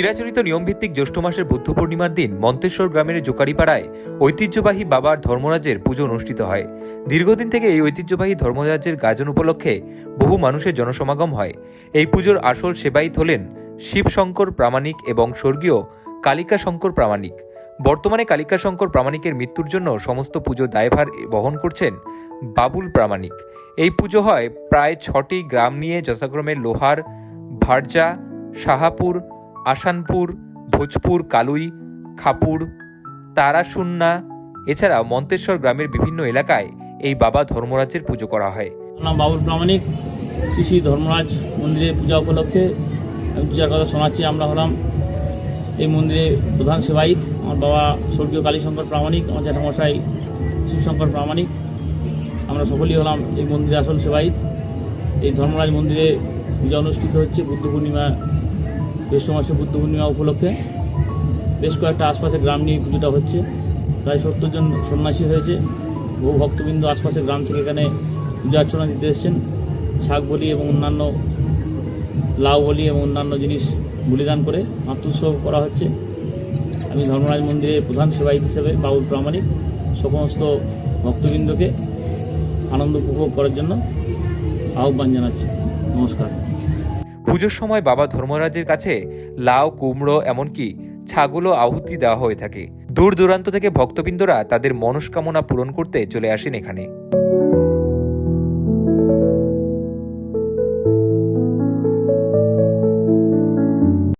চিরাচরিত নিয়মভিত্তিক জ্যৈষ্ঠ মাসের বুদ্ধ পূর্ণিমার দিন মন্তেশ্বর গ্রামের জোকারিপাড়ায় ঐতিহ্যবাহী বাবার ধর্মরাজের পুজো অনুষ্ঠিত হয়। দীর্ঘদিন থেকে এই ঐতিহ্যবাহী ধর্মরাজের গাজন উপলক্ষে বহু মানুষের জনসমাগম হয়। এই পুজোর আসল সেবায়িত হলেন শিবশঙ্কর প্রামাণিক এবং স্বর্গীয় কালিকা শঙ্কর প্রামাণিক। বর্তমানে কালিকা শঙ্কর প্রামাণিকের মৃত্যুর জন্য সমস্ত পুজো দায়ভার বহন করছেন বাবুল প্রামাণিক। এই পুজো হয় প্রায় ছটি গ্রাম নিয়ে যথাক্রমে লোহার, ভারজা সাহাপুর আসানপুর, ভোজপুর, কালুই, খাপুর, তারাসুন্না, এছাড়া মন্তেশ্বর গ্রামের বিভিন্ন এলাকায় এই বাবা ধর্মরাজের পুজো করা হয়। নাম বাবুল প্রামাণিক, শ্রী শ্রী ধর্মরাজ মন্দিরে পূজা উপলক্ষে পূজার কথা শোনাচ্ছি, আমরা হলাম এই মন্দিরে প্রধান সেবায়িত আমার বাবা স্বর্গীয় কালীশঙ্কর প্রামাণিক, আমার জ্যাঠামশাই শিবশঙ্কর প্রামাণিক। আমরা সকলেই হলাম এই মন্দিরে আসল সেবায়িত এই ধর্মরাজ মন্দিরে পূজা অনুষ্ঠিত হচ্ছে বুদ্ধ পূর্ণিমা জ্যৈষ্ঠ মাসে বুদ্ধ পূর্ণিমা উপলক্ষে বেশ কয়েকটা আশপাশের গ্রাম নিয়ে পুজোটা হচ্ছে। প্রায় সত্তর জন সন্ন্যাসী হয়েছে। বহু ভক্তবৃন্দ আশপাশের গ্রাম থেকে এখানে পূজা অর্চনা দিতে এসেছেন। শাক বলি এবং অন্যান্য লাউ বলি এবং অন্যান্য জিনিস বলিদান করে আত্মোৎসব করা হচ্ছে। আমি ধর্মরাজ মন্দিরের প্রধান সেবায়িত হিসেবে বাবুল প্রামাণিক সমস্ত ভক্তবৃন্দকে আনন্দ উপভোগ করার জন্য আহ্বান জানাচ্ছি। নমস্কার। পুজোর সময় বাবা ধর্মরাজের কাছে লাউ, কুমড়ো, এমনকি ছাগলও আহুতি দেওয়া হয়ে থাকে। দূর দূরান্ত থেকে ভক্তবৃন্দরা তাদের মনস্কামনা পূরণ করতে চলে আসেন এখানে।